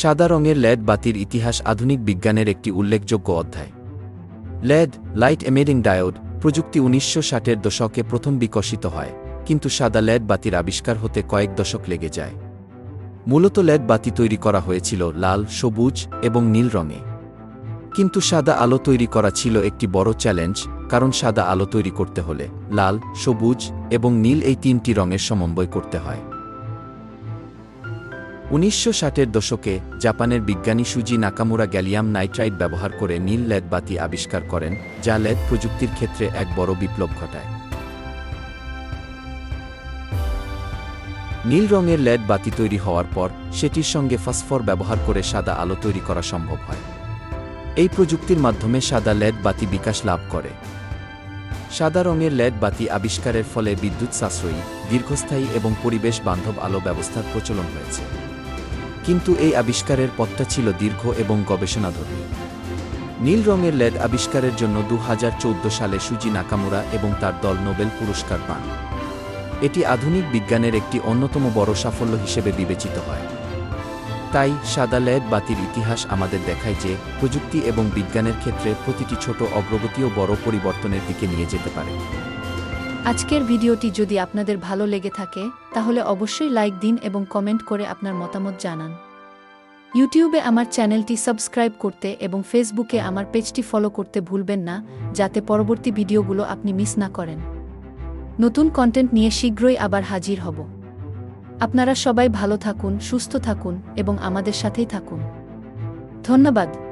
সাদা রঙের ল্যাড বাতির ইতিহাস আধুনিক বিজ্ঞানের একটি উল্লেখযোগ্য অধ্যায়। ল্যাড লাইট এমিডিং ডায়োড, প্রযুক্তি উনিশশো ষাটের দশকে প্রথম বিকশিত হয়, কিন্তু সাদা ল্যাড বাতির আবিষ্কার হতে কয়েক দশক লেগে যায়। মূলত ল্যাড বাতি তৈরি করা হয়েছিল লাল, সবুজ এবং নীল রঙে। কিন্তু সাদা আলো তৈরি করা ছিল একটি বড় চ্যালেঞ্জ, কারণ সাদা আলো তৈরি করতে হলে লাল, সবুজ এবং নীল এই তিনটি রঙের সমন্বয় করতে হয়। উনিশশো ষাটের দশকে জাপানের বিজ্ঞানী সুজি নাকামুরা গ্যালিয়াম নাইট্রাইড ব্যবহার করে নীল লেড বাতি আবিষ্কার করেন, যা লেড প্রযুক্তির ক্ষেত্রে এক বড় বিপ্লব ঘটায়। নীল রঙের লেড বাতি তৈরি হওয়ার পর সেটির সঙ্গে ফসফর ব্যবহার করে সাদা আলো তৈরি করা সম্ভব হয়। এই প্রযুক্তির মাধ্যমে সাদা লেড বাতি বিকাশ লাভ করে। সাদা রঙের লেড বাতি আবিষ্কারের ফলে বিদ্যুৎ সাশ্রয়ী, দীর্ঘস্থায়ী এবং পরিবেশ বান্ধব আলো ব্যবস্থার প্রচলন হয়েছে। কিন্তু এই আবিষ্কারের পথটা ছিল দীর্ঘ এবং গবেষণাধর্মী। নীল রঙের লেড আবিষ্কারের জন্য দু হাজার চৌদ্দ সালে সুজি নাকামুরা এবং তার দল নোবেল পুরস্কার পান। এটি আধুনিক বিজ্ঞানের একটি অন্যতম বড় সাফল্য হিসেবে বিবেচিত হয়। তাই সাদা লেড বাতির ইতিহাস আমাদের দেখায় যে প্রযুক্তি এবং বিজ্ঞানের ক্ষেত্রে প্রতিটি ছোট অগ্রগতিও বড় পরিবর্তনের দিকে নিয়ে যেতে পারে। আজকের ভিডিওটি যদি আপনাদের ভালো লেগে থাকে, তাহলে অবশ্যই লাইক দিন এবং কমেন্ট করে আপনার মতামত জানান। ইউটিউবে আমার চ্যানেলটি সাবস্ক্রাইব করতে এবং ফেসবুকে আমার পেজটি ফলো করতে ভুলবেন না, যাতে পরবর্তী ভিডিওগুলো আপনি মিস না করেন। নতুন কন্টেন্ট নিয়ে শীঘ্রই আবার হাজির হব। আপনারা সবাই ভালো থাকুন, সুস্থ থাকুন এবং আমাদের সাথেই থাকুন। ধন্যবাদ।